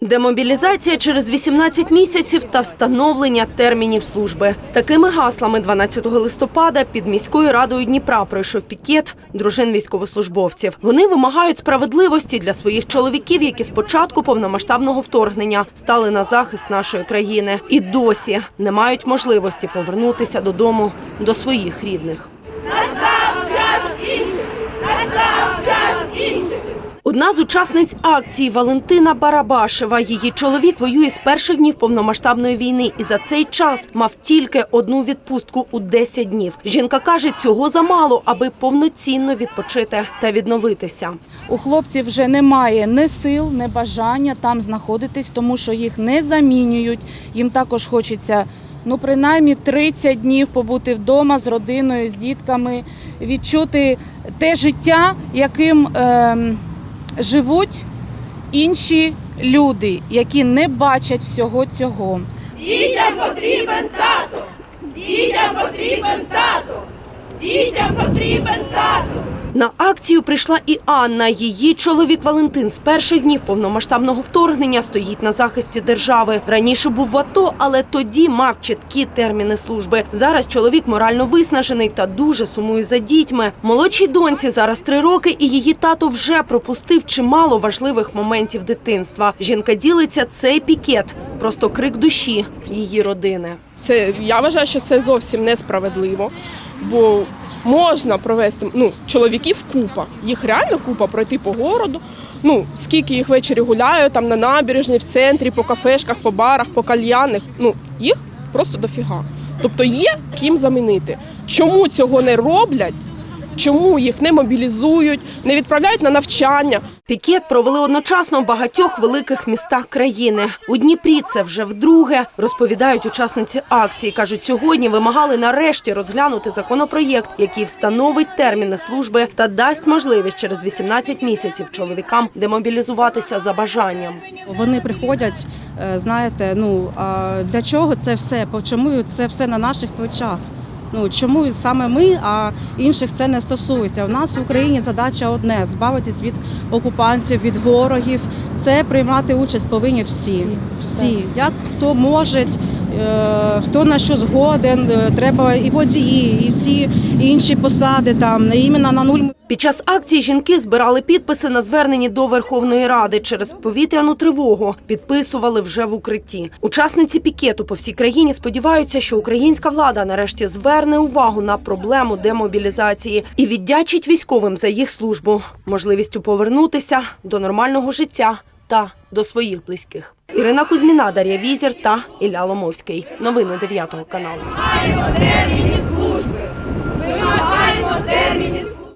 Демобілізація через 18 місяців та встановлення термінів служби. З такими гаслами 12 листопада під міською радою Дніпра пройшов пікет дружин військовослужбовців. Вони вимагають справедливості для своїх чоловіків, які з початку повномасштабного вторгнення стали на захист нашої країни і досі не мають можливості повернутися додому до своїх рідних. Одна з учасниць акції Валентина Барабашева. Її чоловік воює з перших днів повномасштабної війни і за цей час мав тільки одну відпустку у 10 днів. Жінка каже, цього замало, аби повноцінно відпочити та відновитися. У хлопців вже немає ні сил, ні бажання там знаходитись, тому що їх не замінюють. Їм також хочеться ну принаймні 30 днів побути вдома з родиною, з дітками, відчути те життя, яким ем, живуть інші люди, які не бачать всього цього. Дітям потрібен тато. Дітям потрібен тато. Дітям потрібен тато. На акцію прийшла і Анна. Її чоловік Валентин з перших днів повномасштабного вторгнення стоїть на захисті держави. Раніше був в АТО, але тоді мав чіткі терміни служби. Зараз чоловік морально виснажений та дуже сумує за дітьми. Молодшій доньці зараз три роки, і її тато вже пропустив чимало важливих моментів дитинства. Жінка ділиться цей пікет, просто крик душі її родини. Це я вважаю, що це зовсім несправедливо, бо можна провести ну, чоловіків купа. Їх реально купа пройти по городу. Ну скільки їх ввечері гуляю, там на набережні, в центрі, по кафешках, по барах, по кальянах. Ну їх просто дофіга. Тобто є ким замінити. Чому цього не роблять? Чому їх не мобілізують, не відправляють на навчання? Пікет провели одночасно в багатьох великих містах країни. У Дніпрі це вже вдруге. Розповідають учасниці акції. кажуть, сьогодні вимагали нарешті розглянути законопроєкт, який встановить терміни служби та дасть можливість через 18 місяців чоловікам демобілізуватися за бажанням. Вони приходять, е, знаєте, ну а для чого це все? По- Чому це все на наших плечах? Ну чому саме ми, а інших це не стосується? У нас в Україні задача одне збавитись від окупантів, від ворогів. Це приймати участь повинні всі. Всі, як хто може, хто на що згоден. е, Треба і водії, і всі інші посади там не іменно на нуль. Під час акції жінки збирали підписи на зверненні до Верховної Ради через повітряну тривогу. Підписували вже в укритті. Учасниці пікету по всій країні сподіваються, що українська влада нарешті зверне увагу на проблему демобілізації і віддячить військовим за їх службу, можливістю повернутися до нормального життя та до своїх близьких. Ірина Кузьміна, Дар'я Візір та Ілля Ломовський. Новини 9 каналу. Вимагаємо термінів служби. Вимагаємо термінів служби.